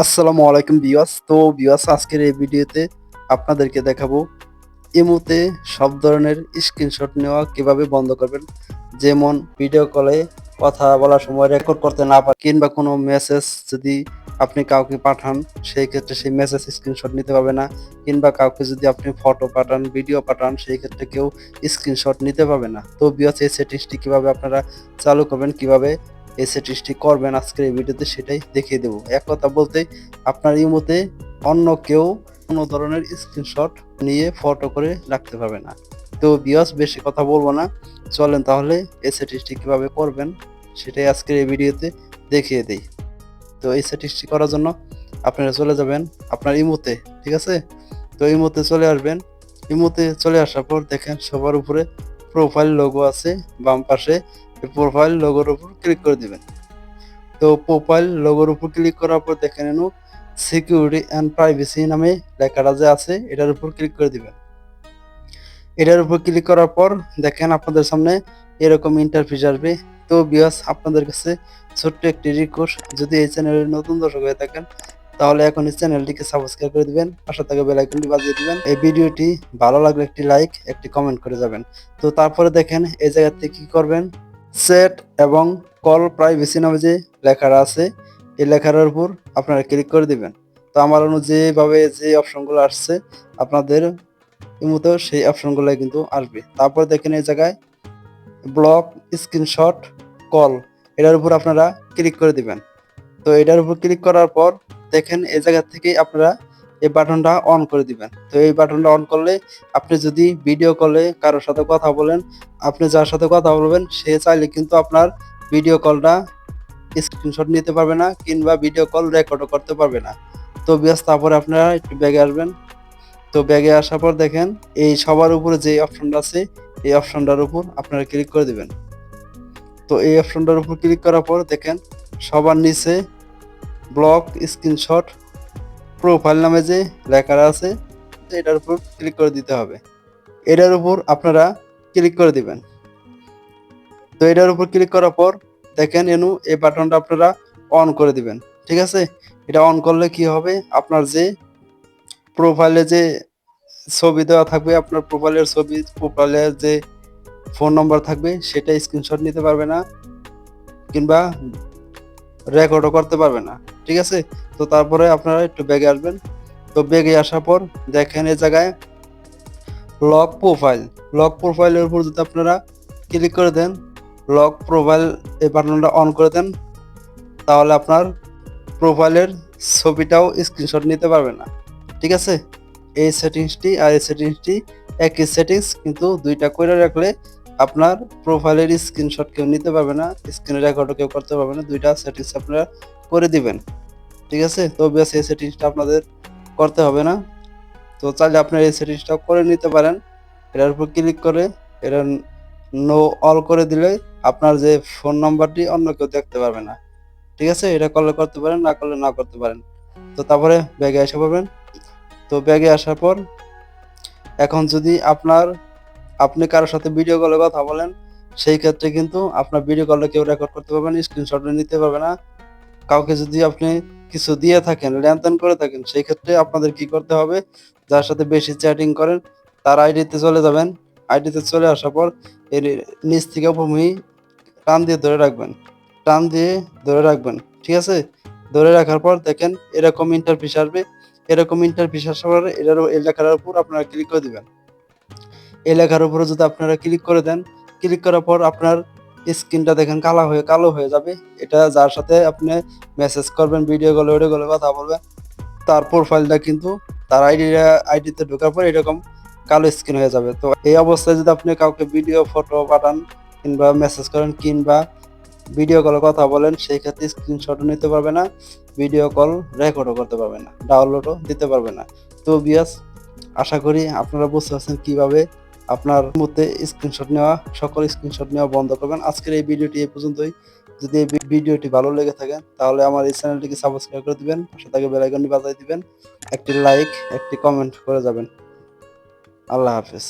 আসসালামু আলাইকুম বিয়াস তো বিয়াস আজকের এই ভিডিওতে আপনাদেরকে দেখাবো ইমোতে সব ধরনের স্ক্রিনশট নেওয়া কীভাবে বন্ধ করবেন। যেমন ভিডিও কলে কথা বলার সময় রেকর্ড করতে না পারেন কিংবা কোনো মেসেজ যদি আপনি কাউকে পাঠান, সেই ক্ষেত্রে সেই মেসেজ স্ক্রিনশট নিতে পারবে না, কিংবা কাউকে যদি আপনি ফটো পাঠান ভিডিও পাঠান, সেই ক্ষেত্রে কেউ স্ক্রিনশট নিতে পারবে না। তো বিয়াস এই সেটিংসটি কীভাবে আপনারা চালু করবেন, কীভাবে এই সেটিংসটি করবেন আজকের এই ভিডিওতে, সেটাই দেখিয়ে দেবো। এক কথা বলতে, আপনার ইমোতে অন্য কেউ কোনো ধরনের স্ক্রিনশট নিয়ে ফটো করে রাখতে পারবে না। তো বিয়াস বেশি কথা বলব না। চলেন তাহলে এই কীভাবে করবেন, সেটাই আজকের এই ভিডিওতে দেখিয়ে দিই। তো এই সেটিংসটি করার জন্য আপনারা চলে যাবেন আপনার ইমোতে ঠিক আছে? তো ইমোতে চলে আসবেন। ইমোতে চলে আসার পর দেখেন সবার উপরে প্রোফাইল লোগো আছে, বাম পাশে প্রোফাইল লোগোর উপর ক্লিক করে দিবেন। তো প্রোফাইল লোগোর উপর ক্লিক করার পর দেখে নেন সিকিউরিটি অ্যান্ড প্রাইভেসি নামে লেখাটা যে আছে, এটার উপর ক্লিক করে দিবেন। এটার উপর ক্লিক করার পর দেখেন আপনাদের সামনে এরকম ইন্টারফেস আসবে। তো বিয়াস আপনাদের কাছে ছোট্ট একটি রিকোয়েস্ট যদি এই চ্যানেলের নতুন দর্শক হয়ে থাকেন, তাহলে এখন এই চ্যানেলটিকে সাবস্ক্রাইব করে দিবেন, পাশে থাকা বেল আইকনটি বাজিয়ে দিবেন। এই ভিডিওটি ভালো লাগলে একটি লাইক একটি কমেন্ট করে যাবেন। তো তারপরে দেখেন এই জায়গাতে কি করবেন? সেট এবং কল প্রাইভেসি নামে যে লেখাটা আছে, এই লেখার উপর আপনারা ক্লিক করে দিবেন। তো আমার অনুযায়ীভাবে যে অপশনগুলো আসছে, আপনাদের মতো সেই অপশনগুলো কিন্তু আসবে। তারপর দেখেন এই জায়গায় ব্লক, স্ক্রিনশট, কল, এটার উপর আপনারা ক্লিক করে দিবেন। তো এটার উপর ক্লিক করার পর দেখেন এই জায়গা থেকে আপনারা এই বাটনটা অন করে দিবেন। তো এই বাটনটা অন করলে আপনি যদি ভিডিও কলে কারোর সাথে কথা বলেন, আপনি যার সাথে কথা বলবেন, সে চাইলে কিন্তু আপনার ভিডিও কলটা স্ক্রিনশট নিতে পারবে না কিংবা ভিডিও কল রেকর্ডও করতে পারবে না। তো বিয়াস, তারপরে আপনারা একটু ব্যাগে আসবেন। তো ব্যাগে আসার পর দেখেন, এই সবার উপরে যে অপশনটা আছে, এই অপশনটার উপর আপনারা ক্লিক করে দিবেন। তো এই অপশনটার উপর ক্লিক করার পর দেখেন, সবার নিচে ব্লক স্ক্রিনশট প্রোফাইল নামে যে লেখাটা আছে, এটার উপর ক্লিক করে দিতে হবে। এটার উপর আপনারা ক্লিক করে দিবেন। তো এটার উপর ক্লিক করার পর দেখেন এনু, এই বাটনটা আপনারা অন করে দিবেন, ঠিক আছে? এটা অন করলে কি হবে? আপনার যে প্রোফাইলে যে ছবি দেওয়া থাকবে, আপনার প্রোফাইলের ছবি প্রোফাইলের যে ফোন নম্বর থাকবে, সেটা স্ক্রিনশট নিতে পারবে না, কিংবা রেকর্ডও করতে পারবে না, ঠিক আছে? তো তারপরে আপনারা একটু ব্যাগে আসবেন। তো ব্যাগে আসার পর দেখেন এই জায়গায় লক প্রোফাইল লক প্রোফাইলের উপর যদি আপনারা ক্লিক করে দেন লক প্রোফাইল এই বাটনটা অন করে দেন, তাহলে আপনার প্রোফাইলের ছবিটাও স্ক্রিনশট নিতে পারবে না, ঠিক আছে? এই সেটিংসটি আর এই সেটিংসটি একই সেটিংস কিন্তু দুইটা করে রাখলে আপনার প্রোফাইলের স্ক্রিনশট কেউ নিতে পারবে না স্ক্রিন রেকর্ডও কেউ করতে পারবে না, দুইটা সেটিংস আপনারা করে দিবেন। ঠিক আছে? তো বেশ এই সেটিংসটা আপনাদের করতে হবে না। তো চাইলে আপনারা এই সেটিংসটা করে নিতে পারেন। এটার উপর ক্লিক করে, এটা নো অল করে দিলে আপনার যে ফোন নাম্বারটি অন্য কেউ দেখতে পারবে না। ঠিক আছে? এটা করলে করতে পারেন, না করলে না করতে পারেন। তো তারপরে ব্যাগে এসে পাবেন তো ব্যাগে আসার পর, এখন যদি আপনার আপনি কারোর সাথে ভিডিও কলে কথা বলেন, সেই ক্ষেত্রে কিন্তু আপনার ভিডিও কলে কেউ রেকর্ড করতে পারবে না স্ক্রিনশট নিতে পারবে না। কাউকে যদি আপনি কিছু দিয়ে থাকেন, লেনদেন করে থাকেন, সেই ক্ষেত্রে আপনাদের কি করতে হবে? যার সাথে বেশি চ্যাটিং করেন, তার আইডিতে চলে যাবেন। আইডিতে চলে আসার পর এর নিচ থেকে ভূমি টান দিয়ে ধরে রাখবেন। টান দিয়ে ধরে রাখবেন, ঠিক আছে? ধরে রাখার পর দেখেন এরকম ইন্টারফিস আসবে। এরকম ইন্টারফিস আসার পর এটার এই লেখার উপর আপনারা ক্লিক করে দিবেন। এই লেখার উপরে যদি আপনারা ক্লিক করে দেন ক্লিক করার পর আপনার স্ক্রিনটা দেখেন কালো হয়ে কালো হয়ে যাবে। এটা যার সাথে আপনি মেসেজ করবেন ভিডিও কলে অডিও কলে কথা বলবেন, তার প্রোফাইলটা কিন্তু তার আইডি আইডিতে ঢোকার পর এরকম কালো স্ক্রিন হয়ে যাবে। তো এই অবস্থায় যদি আপনি কাউকে ভিডিও ফটো পাঠান কিংবা মেসেজ করেন, কিংবা ভিডিও কলে কথা বলেন, সেই ক্ষেত্রে স্ক্রিনশটও নিতে পারবে না ভিডিও কল রেকর্ডও করতে পারবে না ডাউনলোডও দিতে পারবে না। তো বিয়াস আশা করি আপনারা বুঝতে পারছেন কীভাবে আপনার মধ্যে স্ক্রিনশট নেওয়া, সকল স্ক্রিনশট নেওয়া বন্ধ করবেন। আজকের এই ভিডিওটি এই পর্যন্তই। যদি এই ভিডিওটি ভালো লেগে থাকে, তাহলে আমার এই চ্যানেলটিকে সাবস্ক্রাইব করে দিবেন, পাশে থাকে বেল আইকনটি বাজাই দিবেন। একটি লাইক একটি কমেন্ট করে যাবেন। আল্লাহ হাফেজ।